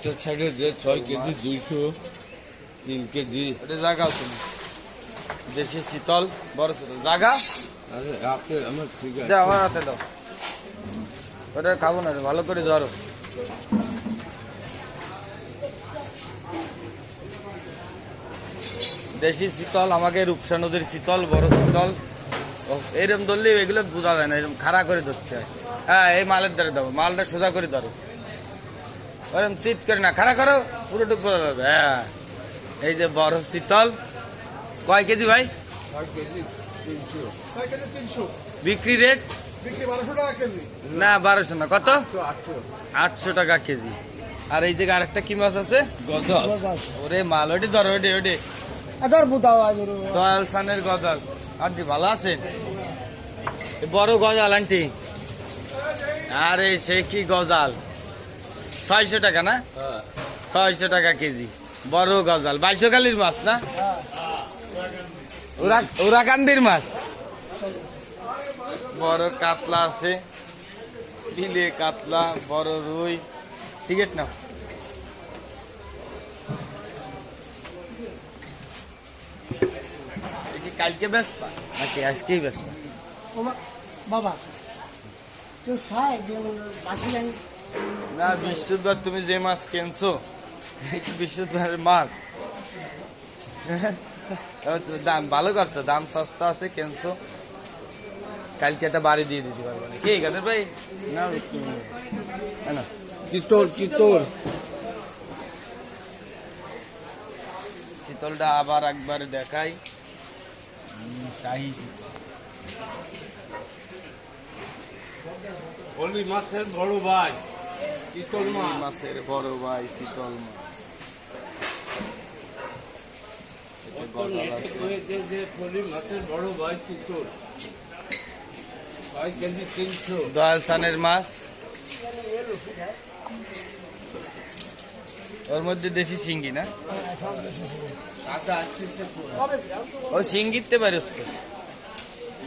এটা ছাড়ে যে ছয় কেজি দুইশো তিন কেজি। ওটা জাগাও তুমি দেশি শীতল বড় শীতল। আমার ঠিক আছে। আমার হাতে দাও। ওটা খাব না ভালো করে ধরো। দেশি শীতল আমাকে রূপসা নদীর শীতল বড় শীতল। ও, ধরলে এগুলো বোঝা যায় না এরকম খাড়া করে ধরতে হয়। হ্যাঁ এই মালের দ্বারা দাও মালটা সোজা করে ধরো। ওরকম চিট করে না খাড়া করো পুরোটুকু বোঝা যাবে হ্যাঁ। এই যে বড় শীতল কয় কেজি ভাই? তিনশো। তিনশো। বিক্রি রেট বারোশো টাকা কেজি। না বারোশো না কত? আটশো টাকা কেজি। আর এই যে আরেকটা কি মাছ আছে? গজল। ওরে মাল ওটি ধর ওটি ওটি দয়াল সানের গজাল। আন্টি ভালো আছেন? বড় গজাল আন্টি। আরে সে কি গজাল? ছয়শো টাকা না? ছয়শো টাকা কেজি। বড় গজাল। বাইশো কালির মাছ না? ওরাকান্দির মাছ। বড় কাতলা আছে। বিলে কাতলা, বড় রুই। সিগারেট এ কালকে ব্যস্ত? নাকি আজকেই ব্যস্ত? বাবা, কেউ বাসি না বিশুদ্ধবার তুমি যে মাছ কিনছো এই মাছ। দাম ভালো করছ দাম সস্তা আছে কিনছো। কালকে একটা বাড়ি দিয়ে দিতে পারব। কি গাছের ভাই নেই। না, চিতল চিতল। শীতলটা আবার একবার দেখাই। শাহি শীতল হলি মাছের বড় ভাই। চিতল মাছের বড় ভাই মাছ চিতল ছয় কেজি তিনশো। দয়াল সানের মাছ। ওর মধ্যে দেশি শিঙ্গি না? আসছে ও শিঙ্গিতে পারছে